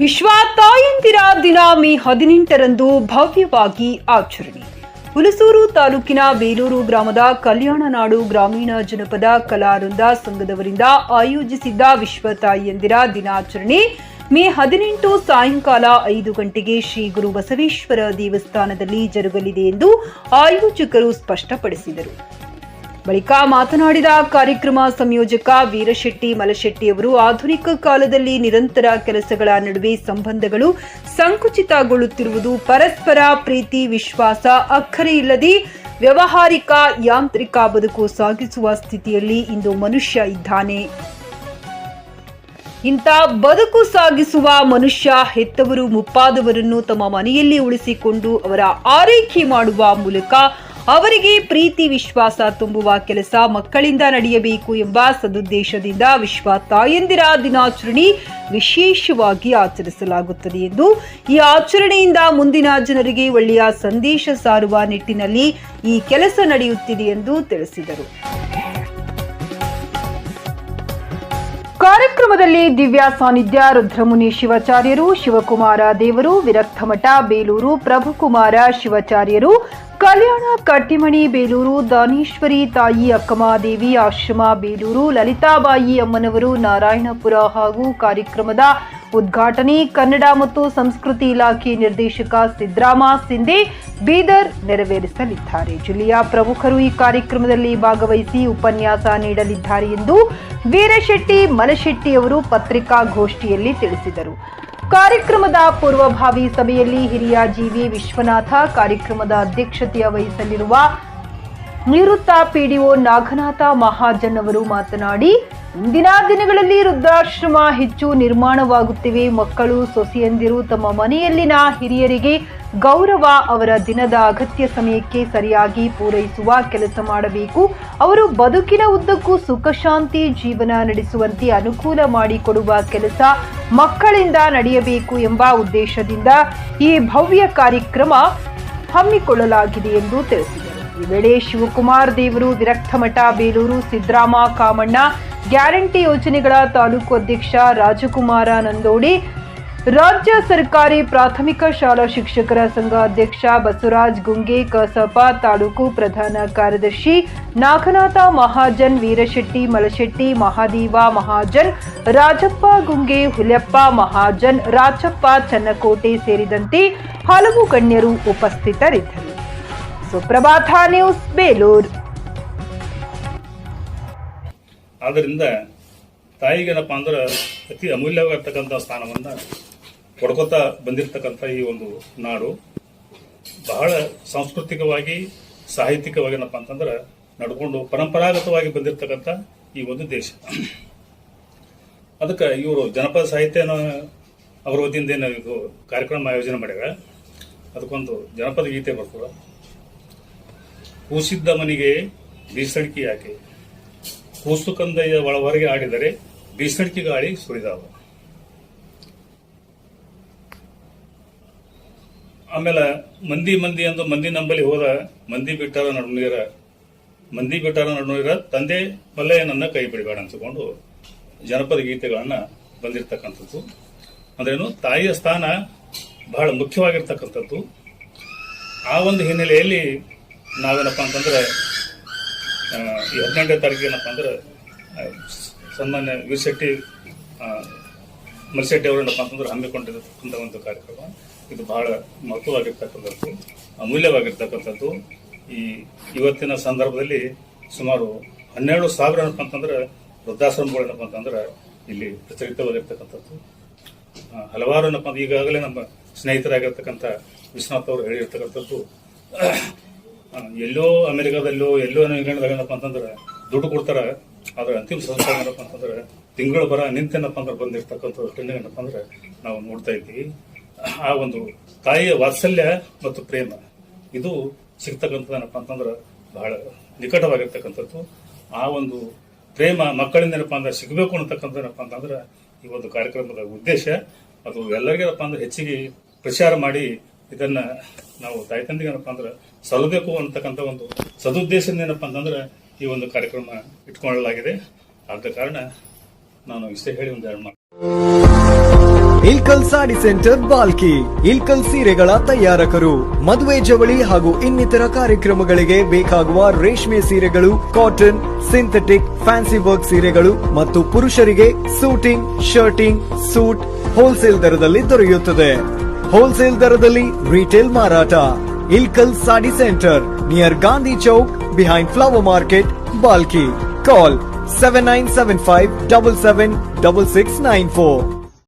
ವಿಶ್ವ ತಾಯಂದಿರ ದಿನ ಮೇ ಹದಿನೆಂಟರಂದು ಭವ್ಯವಾಗಿ ಆಚರಣೆ. ಹುಲಸೂರು ತಾಲೂಕಿನ ಬೇಲೂರು ಗ್ರಾಮದ ಕಲ್ಯಾಣ ನಾಡು ಗ್ರಾಮೀಣ ಜನಪದ ಕಲಾವೃಂದ ಸಂಘದವರಿಂದ ಆಯೋಜಿಸಿದ್ದ ವಿಶ್ವ ತಾಯಂದಿರ ದಿನಾಚರಣೆ ಮೇ ಹದಿನೆಂಟು ಸಾಯಂಕಾಲ ಐದು ಗಂಟೆಗೆ ಶ್ರೀ ಗುರು ಬಸವೇಶ್ವರ ದೇವಸ್ಥಾನದಲ್ಲಿ ಜರುಗಲಿದೆ ಎಂದು ಆಯೋಜಕರು ಸ್ಪಷ್ಟಪಡಿಸಿದರು. ಬಳಿಕ ಮಾತನಾಡಿದ ಕಾರ್ಯಕ್ರಮ ಸಂಯೋಜಕ ವೀರಶೆಟ್ಟಿ ಮಲಶೆಟ್ಟಿ ಅವರು ಆಧುನಿಕ ಕಾಲದಲ್ಲಿ ನಿರಂತರ ಕೆಲಸಗಳ ನಡುವೆ ಸಂಬಂಧಗಳು ಸಂಕುಚಿತಗೊಳ್ಳುತ್ತಿರುವುದು ಪರಸ್ಪರ ಪ್ರೀತಿ, ವಿಶ್ವಾಸ, ಅಕ್ಕರೆ ಇಲ್ಲದೆ ವ್ಯವಹಾರಿಕ, ಯಾಂತ್ರಿಕ ಬದುಕು ಸಾಗಿಸುವ ಸ್ಥಿತಿಯಲ್ಲಿ ಇಂದು ಮನುಷ್ಯ ಇದ್ದಾನೆ. ಇಂಥ ಬದುಕು ಸಾಗಿಸುವ ಮನುಷ್ಯ ಹೆತ್ತವರು, ಮುಪ್ಪಾದವರನ್ನು ತಮ್ಮ ಮನೆಯಲ್ಲಿ ಉಳಿಸಿಕೊಂಡು ಅವರ ಆರೈಕೆ ಮಾಡುವ ಮೂಲಕ ಅವರಿಗೆ ಪ್ರೀತಿ, ವಿಶ್ವಾಸ ತುಂಬುವ ಕೆಲಸ ಮಕ್ಕಳಿಂದ ನಡೆಯಬೇಕು ಎಂಬ ಸದುದ್ದೇಶದಿಂದ ವಿಶ್ವ ತಾಯಂದಿರ ದಿನಾಚರಣೆ ವಿಶೇಷವಾಗಿ ಆಚರಿಸಲಾಗುತ್ತದೆ ಎಂದು ಈ ಆಚರಣೆಯಿಂದ ಮುಂದಿನ ಜನರಿಗೆ ಒಳ್ಳೆಯ ಸಂದೇಶ ಸಾರುವ ನಿಟ್ಟಿನಲ್ಲಿ ಈ ಕೆಲಸ ನಡೆಯುತ್ತಿದೆ ಎಂದು ತಿಳಿಸಿದರು. ಕಾರ್ಯಕ್ರಮದಲ್ಲಿ ದಿವ್ಯಾ ಸಾನ್ನಿಧ್ಯ ರುದ್ರಮುನಿ ಶಿವಾಚಾರ್ಯರು, ಶಿವಕುಮಾರ ದೇವರು, ವಿರಕ್ತಮಠ, ಬೇಲೂರು ಪ್ರಭುಕುಮಾರ ಶಿವಾಚಾರ್ಯರು, ಕಲ್ಯಾಣ ಕಟ್ಟಿಮಣಿ, ಬೇಲೂರು ದಾನೇಶ್ವರಿ ತಾಯಿ ಅಕ್ಕಮಾದೇವಿ ಆಶ್ರಮ, ಬೇಲೂರು ಲಲಿತಾಬಾಯಿ ಅಮ್ಮನವರು ನಾರಾಯಣಪುರ ಹಾಗೂ ಕಾರ್ಯಕ್ರಮದ ಉದ್ಘಾಟನೆ ಕನ್ನಡ ಮತ್ತು ಸಂಸ್ಕೃತಿ ಇಲಾಖೆ ನಿರ್ದೇಶಕ ಸಿದ್ದರಾಮ ಸಿಂಧೆ ಬೀದರ್ ನೆರವೇರಿಸಲಿದ್ದಾರೆ. ಜಿಲ್ಲೆಯ ಪ್ರಮುಖರು ಈ ಕಾರ್ಯಕ್ರಮದಲ್ಲಿ ಭಾಗವಹಿಸಿ ಉಪನ್ಯಾಸ ನೀಡಲಿದ್ದಾರೆ ಎಂದು ವೀರಶೆಟ್ಟಿ ಮನಶೆಟ್ಟಿಯವರು ಪತ್ರಿಕಾಗೋಷ್ಠಿಯಲ್ಲಿ ತಿಳಿಸಿದರು. ಕಾರ್ಯಕ್ರಮದ ಪೂರ್ವಭಾವಿ ಸಭೆಯಲ್ಲಿ ಹಿರಿಯ ಜೀವಿ ವಿಶ್ವನಾಥ, ಕಾರ್ಯಕ್ರಮದ ಅಧ್ಯಕ್ಷತೆಯ ವಹಿಸಲಿರುವ ನಿವೃತ್ತ ಪಿಡಿಒ ನಾಗನಾಥ ಮಹಾಜನ್ ಅವರು ಮಾತನಾಡಿ ಇಂದಿನ ದಿನಗಳಲ್ಲಿ ವೃದ್ಧಾಶ್ರಮ ಹೆಚ್ಚು ನಿರ್ಮಾಣವಾಗುತ್ತಿವೆ. ಮಕ್ಕಳು, ಸೊಸೆಯಂದಿರು ತಮ್ಮ ಮನೆಯಲ್ಲಿನ ಹಿರಿಯರಿಗೆ ಗೌರವ ಅವರ ದಿನದ ಅಗತ್ಯ ಸಮಯಕ್ಕೆ ಸರಿಯಾಗಿ ಪೂರೈಸುವ ಕೆಲಸ ಮಾಡಬೇಕು. ಅವರು ಬದುಕಿನ ಉದ್ದಕ್ಕೂ ಸುಖ, ಶಾಂತಿ, ಜೀವನ ನಡೆಸುವಂತೆ ಅನುಕೂಲ ಮಾಡಿಕೊಡುವ ಕೆಲಸ ಮಕ್ಕಳಿಂದ ನಡೆಯಬೇಕು ಎಂಬ ಉದ್ದೇಶದಿಂದ ಈ ಭವ್ಯ ಕಾರ್ಯಕ್ರಮ ಹಮ್ಮಿಕೊಳ್ಳಲಾಗಿದೆ ಎಂದು ತಿಳಿಸಿದರು. ಈ ವೇಳೆ ಶಿವಕುಮಾರ್ ದೇವರು, ವಿರಕ್ತಮಠ, ಬೇಲೂರು ಸಿದ್ದರಾಮ ಕಾಮಣ್ಣ ಗ್ಯಾರಂಟಿ ಯೋಜನೆಗಳ ತಾಲೂಕು ಅಧ್ಯಕ್ಷ ರಾಜಕುಮಾರ ನಂದೋಡಿ, ರಾಜ್ಯ ಸರ್ಕಾರಿ ಪ್ರಾಥಮಿಕ ಶಾಲಾ ಶಿಕ್ಷಕರ ಸಂಘ ಅಧ್ಯಕ್ಷ ಬಸವರಾಜ್ ಗುಂಗೆ ಕಸಪ ತಾಲೂಕು ಪ್ರಧಾನ ಕಾರ್ಯದರ್ಶಿ ನಾಗನಾಥ ಮಹಾಜನ್, ವೀರಶೆಟ್ಟಿ, ಮಲಶೆಟ್ಟಿ, ಮಹಾದೇವ ಮಹಾಜನ್, ರಾಜಪ್ಪ ಗುಂಗೆ, ಹುಲ್ಯಪ್ಪ ಮಹಾಜನ್ ರಾಜಪ್ಪ ಚನ್ನಕೋಟೆ ಸೇರಿದಂತೆ ಹಲವು ಗಣ್ಯರು ಉಪಸ್ಥಿತರಿದ್ದರು. ಸುಪ್ರಭಾತ ನ್ಯೂಸ್ ಬೇಲೂರು. ಆದ್ದರಿಂದ ತಾಯಿಗೇನಪ್ಪ ಅಂದ್ರೆ ಅತಿ ಅಮೂಲ್ಯವಾಗಿರ್ತಕ್ಕಂಥ ಸ್ಥಾನವನ್ನು ಕೊಡ್ಕೋತಾ ಬಂದಿರತಕ್ಕಂಥ ಈ ಒಂದು ನಾಡು ಬಹಳ ಸಾಂಸ್ಕೃತಿಕವಾಗಿ, ಸಾಹಿತ್ಯಿಕವಾಗಿ ಏನಪ್ಪ ಅಂತಂದ್ರೆ ನಡ್ಕೊಂಡು ಪರಂಪರಾಗತವಾಗಿ ಬಂದಿರತಕ್ಕಂಥ ಈ ಒಂದು ದೇಶ. ಅದಕ್ಕೆ ಇವರು ಜನಪದ ಸಾಹಿತ್ಯನ ಅವರ ವತಿಯಿಂದ ಏನು ಇದು ಕಾರ್ಯಕ್ರಮ ಆಯೋಜನೆ ಮಾಡ್ಯಾರ. ಅದಕ್ಕೊಂದು ಜನಪದ ಗೀತೆ ಬರ್ತದೆ. ಕೂಸಿದ್ದ ಮನೆಗೆ ಬೀಸಣಿಕೆ ಯಾಕೆ? ಕೂಸು ಕಂದಯ್ಯ ಒಳ ಹೊರಗೆ ಆಡಿದರೆ ಬೀಸಣಿಕೆ ಗಾಳಿ ಸುರಿದಾವ. ಆಮೇಲೆ ಮಂದಿ ಮಂದಿ ಎಂದು ಮಂದಿ ನಂಬಲಿ ಹೋದ ಮಂದಿ ಬಿಟ್ಟಾರ ನಡುನೀರ, ಮಂದಿ ಬಿಟ್ಟಾರ ನಡುನೀರ ತಂದೆ ಮಲ್ಲಯ್ಯನನ್ನ ಕೈ ಬಿಡಬೇಡ ಅನ್ಸ್ಕೊಂಡು ಜನಪದ ಗೀತೆಗಳನ್ನ ಬಂದಿರತಕ್ಕಂಥದ್ದು. ಅಂದ್ರೇನು ತಾಯಿಯ ಸ್ಥಾನ ಬಹಳ ಮುಖ್ಯವಾಗಿರ್ತಕ್ಕಂಥದ್ದು. ಆ ಒಂದು ಹಿನ್ನೆಲೆಯಲ್ಲಿ ನಾವೇನಪ್ಪ ಅಂತಂದ್ರೆ ಈ ಹದಿನೆಂಟನೇ ತಾರೀಕು ಏನಪ್ಪ ಅಂದ್ರೆ ಸನ್ಮಾನ್ಯ ವೀರಶೆಟ್ಟಿ ಆ, ಮಲ್ಶೆಟ್ಟಿ ಏನಪ್ಪ ಅಂತಂದ್ರೆ ಹಮ್ಮಿಕೊಂಡಿರತಕ್ಕಂಥ ಒಂದು ಕಾರ್ಯಕ್ರಮ. ಇದು ಬಹಳ ಮಹತ್ವವಾಗಿರ್ತಕ್ಕಂಥದ್ದು ಅಮೂಲ್ಯವಾಗಿರ್ತಕ್ಕಂಥದ್ದು. ಈ ಇವತ್ತಿನ ಸಂದರ್ಭದಲ್ಲಿ ಸುಮಾರು ಹನ್ನೆರಡು ಸಾವಿರ ಏನಪ್ಪ ಅಂತಂದ್ರೆ ವೃದ್ಧಾಶ್ರಮಗಳು ಏನಪ್ಪ ಅಂತಂದ್ರೆ ಇಲ್ಲಿ ಪ್ರಚಲಿತವಾಗಿರ್ತಕ್ಕಂಥದ್ದು. ಹಲವಾರು ಏನಪ್ಪ ಈಗಾಗಲೇ ನಮ್ಮ ಸ್ನೇಹಿತರಾಗಿರ್ತಕ್ಕಂಥ ವಿಶ್ವನಾಥ್ ಅವರು ಹೇಳಿರ್ತಕ್ಕಂಥದ್ದು ಎಲ್ಲೋ ಅಮೆರಿಕಾದಲ್ಲೋ, ಎಲ್ಲೋ ಇಂಗ್ಲೆಂಡ್ದಾಗ ಏನಪ್ಪ ಅಂತಂದ್ರೆ ದುಡ್ಡು ಕೊಡ್ತಾರೆ. ಆದ್ರೆ ಅಂತಿಮ ಸಂಸ್ಕಾರ ಏನಪ್ಪ ಅಂತಂದ್ರೆ ತಿಂಗಳು ಬರ ನಿಂತೇನಪ್ಪ ಅಂದ್ರೆ ಬಂದಿರ್ತಕ್ಕಂಥ ಟ್ರೆಂಡಿಂಗ್ ಏನಪ್ಪ ಅಂದ್ರೆ ನಾವು ನೋಡ್ತಾ ಇದ್ದೀವಿ. ಆ ಒಂದು ತಾಯಿಯ ವಾತ್ಸಲ್ಯ ಮತ್ತು ಪ್ರೇಮ, ಇದು ಸಿಗ್ತಕ್ಕಂಥದ್ದು ಏನಪ್ಪ ಅಂತಂದ್ರೆ ಬಹಳ ನಿಕಟವಾಗಿರ್ತಕ್ಕಂಥದ್ದು. ಆ ಒಂದು ಪ್ರೇಮ ಮಕ್ಕಳಿಂದ ಏನಪ್ಪ ಅಂದ್ರೆ ಸಿಗಬೇಕು ಅನ್ನತಕ್ಕಂಥ ಅಂತಂದ್ರೆ ಈ ಒಂದು ಕಾರ್ಯಕ್ರಮದ ಉದ್ದೇಶ. ಅದು ಎಲ್ಲರಿಗೇನಪ್ಪ ಅಂದ್ರೆ ಹೆಚ್ಚಿಗೆ ಪ್ರಚಾರ ಮಾಡಿ ಇದನ್ನ ನಾವು ತಾಯ್ತಂದಿಗೆ ಏನಪ್ಪ ಅಂದ್ರೆ ಸಲ್ಲಬೇಕು ಅಂತಕ್ಕಂಥ ಒಂದು ಸದುದ್ದೇಶದಿಂದ ಏನಪ್ಪ ಅಂತಂದ್ರೆ ಈ ಒಂದು ಕಾರ್ಯಕ್ರಮ ಇಟ್ಕೊಳ್ಳಲಾಗಿದೆ. ಆದ ಕಾರಣ ನಾನು ಇಷ್ಟೇ ಹೇಳಿ ಒಂದು ಎರಡು ಇಲ್ಕಲ್ ಸಾಡಿ ಸೆಂಟರ್ ಬಾಲ್ಕಿ. ಇಲ್ಕಲ್ ಸೀರೆಗಳ ತಯಾರಕರು. ಮದುವೆ ಜವಳಿ ಹಾಗೂ ಇನ್ನಿತರ ಕಾರ್ಯಕ್ರಮಗಳಿಗೆ ಬೇಕಾಗುವ ರೇಷ್ಮೆ ಸೀರೆಗಳು, ಕಾಟನ್, ಸಿಂಥೆಟಿಕ್, ಫ್ಯಾನ್ಸಿ ವರ್ಕ್ ಸೀರೆಗಳು ಮತ್ತು ಪುರುಷರಿಗೆ ಸೂಟಿಂಗ್, ಶರ್ಟಿಂಗ್, ಸೂಟ್, ಹೋಲ್ಸೇಲ್ ದರದಲ್ಲಿ ದೊರೆಯುತ್ತದೆ. ಹೋಲ್ಸೇಲ್ ದರದಲ್ಲಿ ರಿಟೇಲ್ ಮಾರಾಟ. Ilkal sari centre near Gandhi Chowk behind flower market Balki call seven nine seven five double seven double six nine four